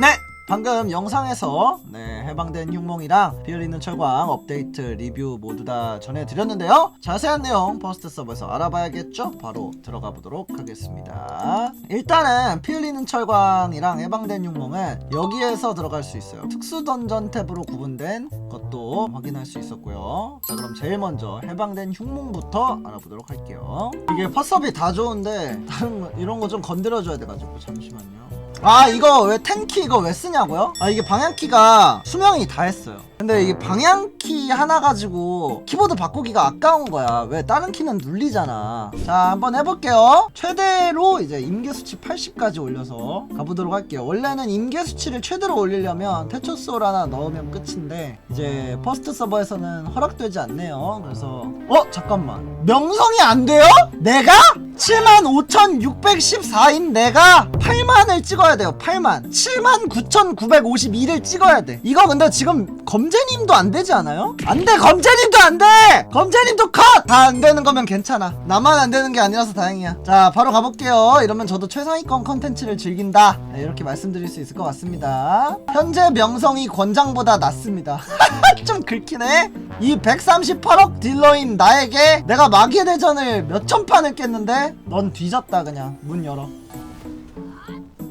네! 방금 영상에서 네, 해방된 흉몽이랑 비어있는 철광 업데이트 리뷰 모두 다 전해드렸는데요. 자세한 내용 퍼스트 서버에서 알아봐야겠죠? 바로 들어가 보도록 하겠습니다. 일단은 피 흘리는 철광이랑 해방된 흉몽은 여기에서 들어갈 수 있어요. 특수 던전 탭으로 구분된 것도 확인할 수 있었고요. 자 그럼 제일 먼저 해방된 흉몽부터 알아보도록 할게요. 이게 퍼스업이 다 좋은데 다른 거, 이런 거 좀 건드려줘야 돼가지고 잠시만요 아 이거 왜 탱키 이거 왜 쓰냐고요? 아 이게 방향키가 수명이 다 했어요. 근데 이게 방향키 하나 가지고 키보드 바꾸기가 아까운 거야. 왜 다른 키는 눌리잖아. 자 한번 해볼게요. 최대로 이제 임계수치 80까지 올려서 가보도록 할게요. 원래는 임계수치를 최대로 올리려면 태초솔 하나 넣으면 끝인데 이제 퍼스트 서버에서는 허락되지 않네요. 그래서 어 잠깐만. 명성이 안 돼요? 내가? 75,614인 내가 8만을 찍어야 돼요 8만. 79,952를 찍어야 돼. 이거 근데 지금 검재님도 안 되지 않아요? 안돼 검재님도 안돼! 검재님도 컷다 안 되는 거면 괜찮아. 나만 안 되는 게 아니라서 다행이야. 자 바로 가볼게요. 이러면 저도 최상위권 컨텐츠를 즐긴다. 네, 이렇게 말씀드릴 수 있을 것 같습니다. 현재 명성이 권장보다 낫습니다. 좀 긁히네. 이 138억 딜러인 나에게 내가 마기의 대전을 몇천 판을 깼는데 넌 뒤졌다 그냥 문 열어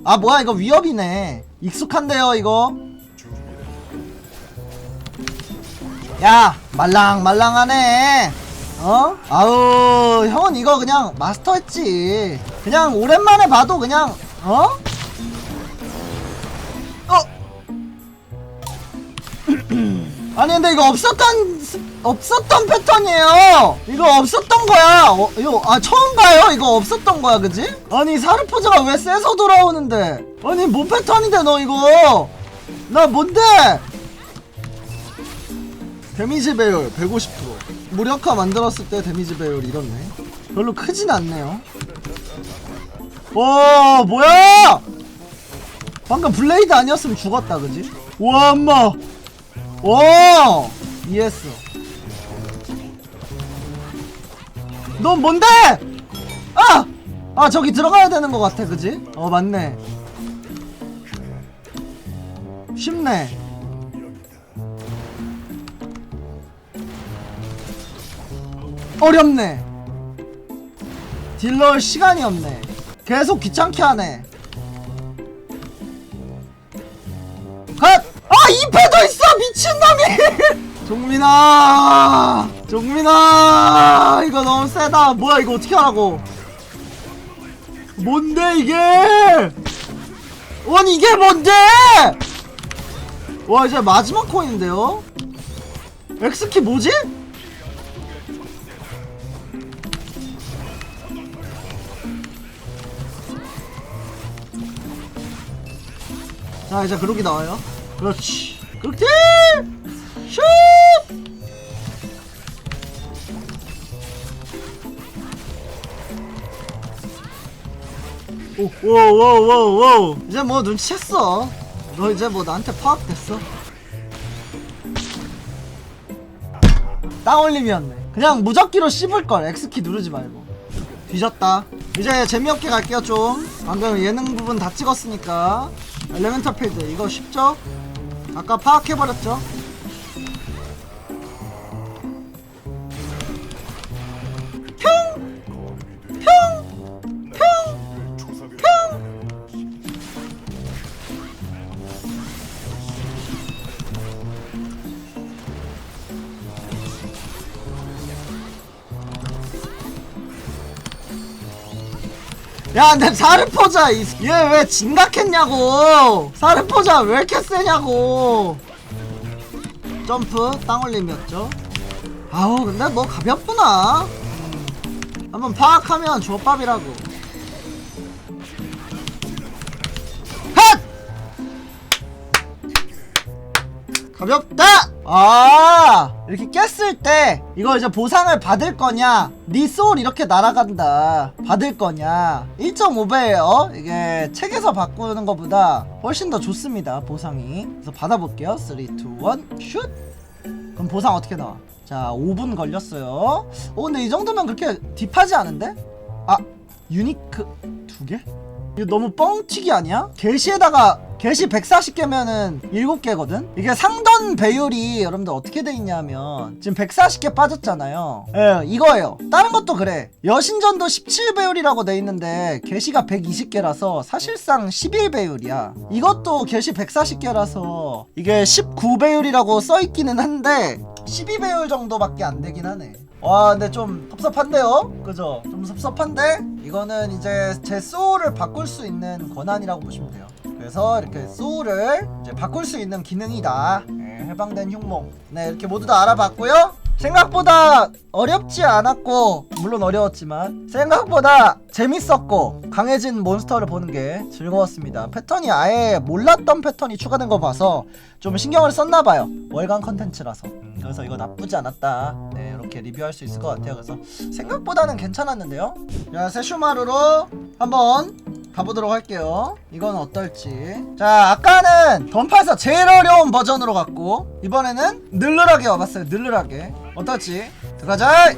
아 뭐야 이거 위협이네 익숙한데요 이거 야 말랑말랑하네 어? 아우 형은 이거 그냥 마스터했지 그냥 오랜만에 봐도 그냥 어? 어? 아니 근데 이거 없었던 스- 없었던 패턴이에요. 이거 없었던 거야. 어, 이거 아 처음 봐요. 이거 없었던 거야, 그지? 아니 사르포즈가 왜 세서 돌아오는데? 아니 뭔 패턴인데 너 이거? 나 뭔데? 데미지 배율 150% 무력화 만들었을 때 데미지 배율 이렇네. 별로 크진 않네요. 와 뭐야? 방금 블레이드 아니었으면 죽었다, 그지? 와 엄마. 오! 이해했어. 넌 뭔데? 아! 아, 저기 들어가야 되는 것 같아, 그지? 어, 맞네. 쉽네. 어렵네. 딜러 시간이 없네. 계속 귀찮게 하네. 컷! 아, 2패도 있어! 미친놈이! 종민아! 종민아! 이거 너무 세다. 뭐야, 이거 어떻게 하라고? 뭔데, 이게? 아니, 이게 뭔데? 와, 이제 마지막 코인인데요? X키 뭐지? 자, 이제 그렇게 나와요. 그렇지. 그렇게! 슛! 오, 오, 오, 오, 오. 이제 뭐 눈치챘어. 너 이제 뭐 나한테 파악됐어. 땅 올림이었네. 그냥 무적기로 씹을걸. X키 누르지 말고. 뒤졌다. 이제 재미없게 갈게요, 좀. 방금 예능 부분 다 찍었으니까. 엘레멘탈 필드. 이거 쉽죠? 아까 파악해버렸죠? 야, 근데 사르포자 얘 왜 진각했냐고. 사르포자 왜 이렇게 세냐고. 점프 땅 올림이었죠. 아우, 근데 뭐 가볍구나. 음. 한번 파악하면 조밥이라고. 가볍다! 아 이렇게 깼을 때 이거 이제 보상을 받을 거냐 니 소울 이렇게 날아간다 받을 거냐 1.5배예요 이게 책에서 바꾸는 것보다 훨씬 더 좋습니다 보상이 그래서 받아볼게요 3, 2, 1 슛! 그럼 보상 어떻게 나와? 자 5분 걸렸어요 어 근데 이 정도면 그렇게 딥하지 않은데? 아 유니크 두 개? 이거 너무 뻥튀기 아니야? 게시에다가 게시 140개면은 7개거든? 이게 상던 배율이 여러분들 어떻게 돼 있냐면 지금 140개 빠졌잖아요. 예, 이거예요. 다른 것도 그래. 여신전도 17배율이라고 돼 있는데 게시가 120개라서 사실상 11배율이야. 이것도 게시 140개라서 이게 19배율이라고 써 있기는 한데 12배율 정도밖에 안 되긴 하네. 와 근데 좀 섭섭한데요? 그죠? 좀 섭섭한데 이거는 이제 제 소울을 바꿀 수 있는 권한이라고 보시면 돼요 그래서 이렇게 소울을 이제 바꿀 수 있는 기능이다. 네, 해방된 흉몽. 네 이렇게 모두 다 알아봤고요. 생각보다 어렵지 않았고 물론 어려웠지만 생각보다 재밌었고 강해진 몬스터를 보는 게 즐거웠습니다. 패턴이 아예 몰랐던 패턴이 추가된 거 봐서 좀 신경을 썼나봐요. 월간 컨텐츠라서. 음, 그래서 이거 나쁘지 않았다. 네 이렇게 리뷰할 수 있을 것 같아요. 그래서 생각보다는 괜찮았는데요. 자 세슈마루로 한번 가보도록 할게요. 이건 어떨지. 자 아까는 던파에서 제일 어려운 버전으로 갔고 이번에는 늘르하게 와봤어요 늘르하게 어떨지? 들어가자!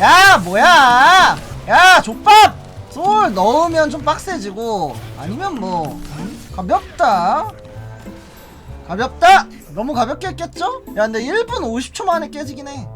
야 뭐야! 야 족밥! 소울 넣으면 좀 빡세지고 아니면 뭐 음? 가볍다. 가볍다? 너무 가볍게 했겠죠? 야 근데 1분 50초 만에 깨지긴 해.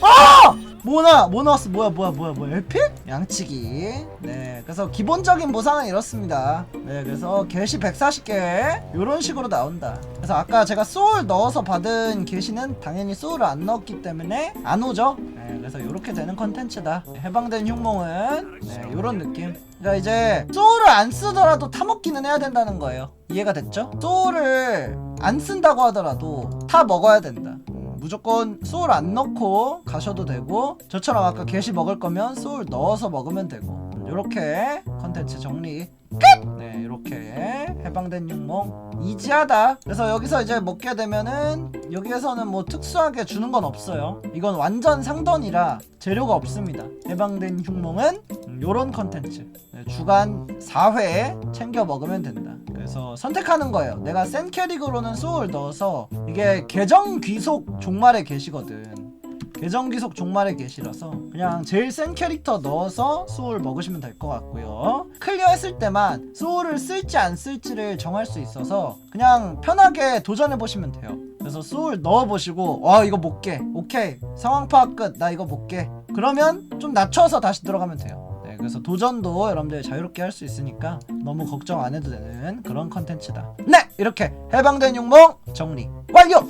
아! 뭐나 뭐 나왔어? 뭐야 뭐야 뭐야 뭐야. 에픽? 양치기. 네 그래서 기본적인 보상은 이렇습니다. 네 그래서 게시 140개. 요런 식으로 나온다. 그래서 아까 제가 소울 넣어서 받은 게시는 당연히 소울을 안 넣었기 때문에 안 오죠. 네 그래서 요렇게 되는 컨텐츠다. 네, 해방된 흉몽은. 네 요런 느낌. 그러니까 이제 소울을 안 쓰더라도 타먹기는 해야 된다는 거예요. 이해가 됐죠? 소울을 안 쓴다고 하더라도 타 먹어야 된다 무조건 소울 안 넣고 가셔도 되고 저처럼 아까 게시 먹을 거면 소울 넣어서 먹으면 되고. 요렇게 컨텐츠 정리 끝! 네 이렇게 해방된 육몽 이지하다. 그래서 여기서 이제 먹게 되면은 여기에서는 뭐 특수하게 주는 건 없어요. 이건 완전 상던이라 재료가 없습니다. 해방된 흉몽은 음, 요런 컨텐츠. 네, 주간 4회 챙겨 먹으면 된다 그래서 선택하는 거예요. 내가 센 캐릭으로는 소울 넣어서 이게 계정 귀속 종말에 계시거든. 계정 귀속 종말에 계시라서 그냥 제일 센 캐릭터 넣어서 소울 먹으시면 될 것 같고요. 클리어 했을 때만 소울을 쓸지 안 쓸지를 정할 수 있어서 그냥 편하게 도전해 보시면 돼요. 그래서 소울 넣어 보시고 와 이거 못 깨. 오케이. 상황 파악 끝. 나 이거 못 깨. 그러면 좀 낮춰서 다시 들어가면 돼요. 네, 그래서 도전도 여러분들 자유롭게 할 수 있으니까 너무 걱정 안 해도 되는 그런 컨텐츠다. 네! 이렇게 해방된 용몽 정리 완료